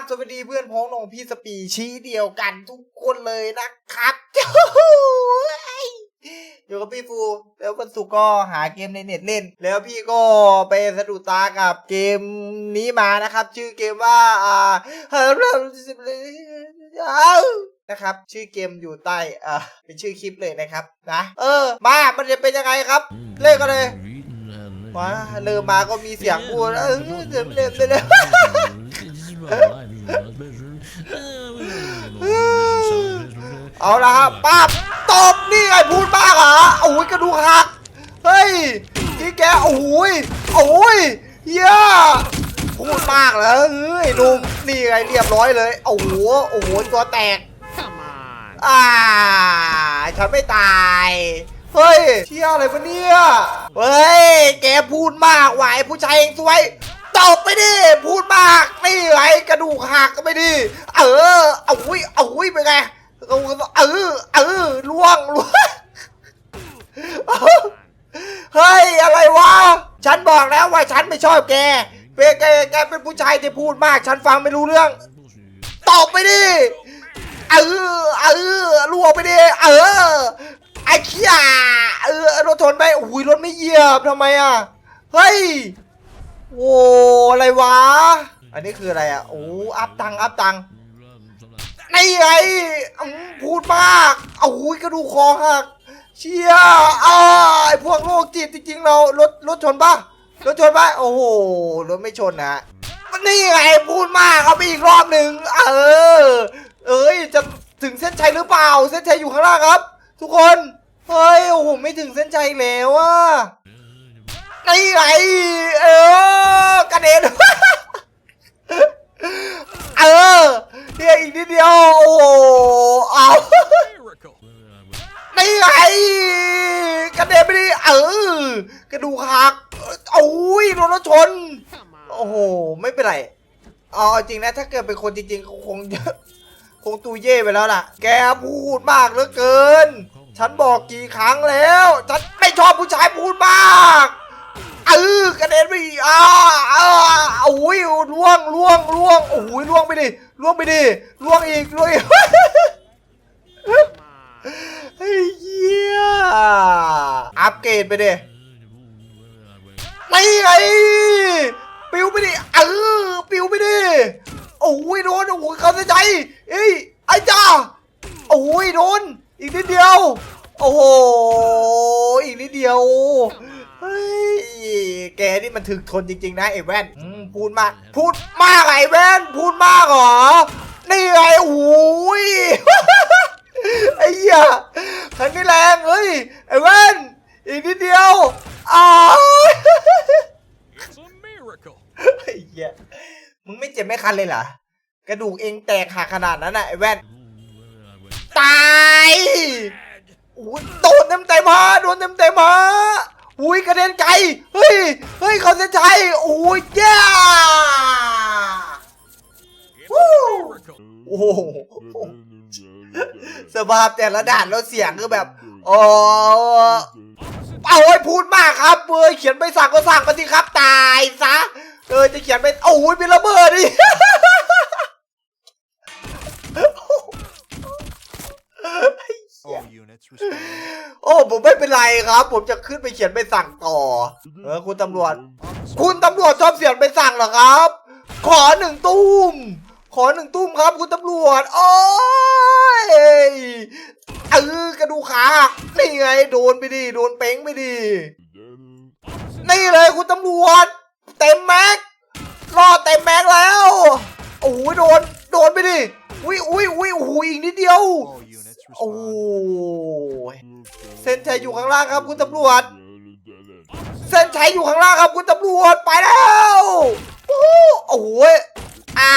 บสวัสดีเพื่อนพ้องน้องพี่สปีชี้เดียวกันทุกคนเลยนะครับอยู่กับพี่ฟู แล้ววันศุกร์ก็หาเกมในเน็ตเล่น แล้วพี่ก็ไปสะดุดตากับเกมนี้มานะครับ ชื่อเกมว่าอ่านะครับ ชื่อเกมอยู่ใต้อ่าเป็นชื่อคลิปเลยนะครับนะเออ มามันจะเป็นยังไงครับ เล่นกันเลยมาเริ่มมาก็มีเสียงพูดเออเริ่มเริ่มเริ่ม เอาละครับป้าบตบนี่ไงพูดมากเหรอโอ้ยกระดูกหัก เฮ้ยที่แกโอ้ยโอ้ยเฮียพูดมากเหรอเฮ้ยนุ่มนี่ไงเรียบร้อยเลย โอ้โหโอ้โหตัวแตกอ่าฉันไม่ตายเฮ้ยเที่ยอะไรวะเนี่ย เฮ้ย แกพูดมากไหวะไอ้ผู้ชายเองสวย ตบไปดิ พูดมากนี่ไงกระดูกหักก็ไม่ดี เออ เอาวิเอาวิเป็นไง เอาเออเออล่วงล่วงเฮ้ย อะไรวะ ฉันบอกแล้วว่าฉันไม่ชอบแกเปแกแกเป็นผู้ชายที่พูดมาก ฉันฟังไม่รู้เรื่อง ตอบไปดิ เออ เออล่วงไปดิ เออ ไอ้ขี้ยเออรถชนไปโอ้ยรถไม่เหยียบทำไมอะ เฮ้ย โว้อะไรวะ อันนี้คืออะไรอะ โอ้ อัพตังค์อัพตังค์นี่ไงอืมพูดมาก เอาอุ้ยกระดูกคอหัก เชี่ยอ่าไอพวกโรคจิตจริง ๆ เรา รถ รถชนปะรถชนปะโอ้โห รถไม่ชนนะนี่ไงพูดมาก เอาไปอีกรอบหนึ่งเออ เอ้ย จะถึงเส้นชัยหรือเปล่า เส้นชัยอยู่ข้างล่างครับ ทุกคน เฮ้ย โอ้โห ไม่ถึงเส้นชัยอีกแล้วอะนี่ไงเออ กระเด็น เออเียอีกนิดเดียว โอ้โหเอานี่ไงกระเด็นไปดิเออกระดูกหักโอ้ยโดนรถชน โอ้โห ไม่เป็นไรเอจริงนะ ถ้าเกิดเป็นคนจริงๆ คงคงตูเย่ไปแล้วล่ะ แกพูดมากเหลือเกิน ฉันบอกกี่ครั้งแล้ว ฉันไม่ชอบผู้ชายพูดมากเออ กระเด็นไปอีกอ่าอ่าโอ้ยล่วงล่วงล่วงโอ้ยล่วงไปดิล่วงไปดิล่วงอีกล่วงอีกเฮ้ยเหี้ยอัปเกรดไปดิไม่ไงปิวไปดิเออปิวไปดิโอ้ยโดนโอ้ยเขาใจเอ้ยไอ้จ้าโอ้ยโดนอีกนิดเดียว โอ้โหอีกนิดเดียว ฮ้ยแกนี่มันถึกทนจริงๆนะไอ้แว่นอืมพูดมาก พูดมากไอ้แว่น พูดมากเหรอ นี่ไงโอ้ย ไอ้เหี้ยครั้งนี้แรงเฮ้ยไอ้แว่น อีกนิดเดียวอ้าว It's a miracle. ไอ้เหี้ยมึงไม่เจ็บไม่คันเลยเหรอ กระดูกเองแตกหักขนาดนั้นน่ะไอ้แว่น ตายอุ้ยโดนเต็มเต็มๆมาโดนเต็มเต็มๆมา อุ้ยกระเด็นไกลเฮ้ยเฮ้ยเขาเส้นชัยโอ้ยแย่ It's a miracle. โอ้โหสภาพแต่ละด่านแล้วเสียงคือแบบโอ้เอาไว้พูดมากครับเอ้ยเขียนใบสั่งก็สั่งมาสิครับตายซะเออจะเขียนไปโอ้ยเป็นระเบิดดิ All units respond. โอ้ ผมไม่เป็นไรครับ ผมจะขึ้นไปเขียนใบสั่งต่อ เออคุณตำรวจ คุณตำรวจชอบเสียงใบสั่งเหรอครับ ขอหนึ่งตุ้ม ขอหนึ่งตุ้มครับ คุณตำรวจ โอ้ยเออกระดูกขาหักนี่ไงโดนไปดิโดนเป้งไปดินี่เลยคุณตำรวจ เต็มแม็กรอดเต็มแม็กแล้วโอ้ยโดนโดนไปดิอุ้ยอุ้ยอุ้ยโอ้โหอีกนิดเดียว โอ้ respond. ยเส้นชัยอยู่ข้างล่างครับคุณตำรวจ เส้นชัยอยู่ข้างล่างครับคุณตำรวจไปแล้วโอ้โหโอ้โหอ่า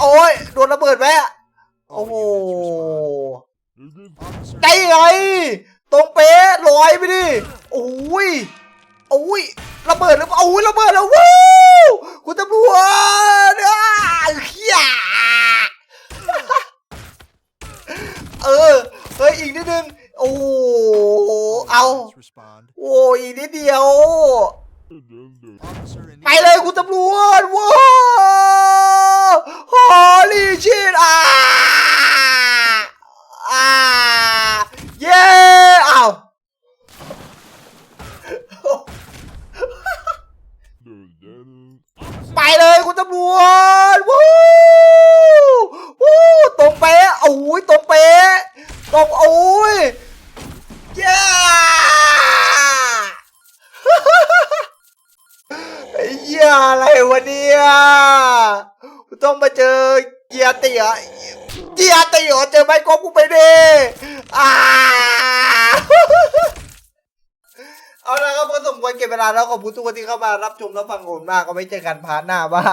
โอ้ยโดนระเบิดแวะโอ้โห Officer, ได้ไงตรงเป๊ะลอยไปดิโอ้ยโอ้ยระเบิดแล้วโอ้ยระเบิดแล้ววู้คุณตำรวจอ้าเฮีย เออ เฮ้ย อีกนิดนึง โอ้เอา โอ้ยอีกนิดเดียว ไปเลยคุณตำรวจว้าวฮอลี่ชิตอ่าอ่าเย้เอาไปเลย ยอะไรวะเนี่ยกูต้องมาเจอเกียร์เตี๋ยเกียร์เตี๋ยเจอไมค์กอล์ฟกูไปดิอ่าเอาละครับก็สมควรเก็บเวลาแล้วขอบคุณทุกคนที่เข้ามารับชมรับฟังผมมากก็ไว้เจอกันพาร์ทหน้าว่า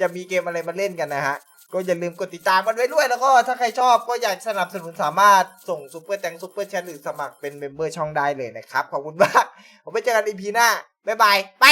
จะมีเกมอะไรมาเล่นกันนะฮะ ก็อย่าลืมกดติดตามกันไว้ด้วยแล้วก็ถ้าใครชอบก็อยากสนับสนุนสามารถส่งซุปเปอร์แตงซุปเปอร์แชทหรือสมัครเป็นเมมเบอร์ช่องได้เลยนะครับขอบคุณมากผมไปเจอกันอีพีหน้าบ๊ายบายไป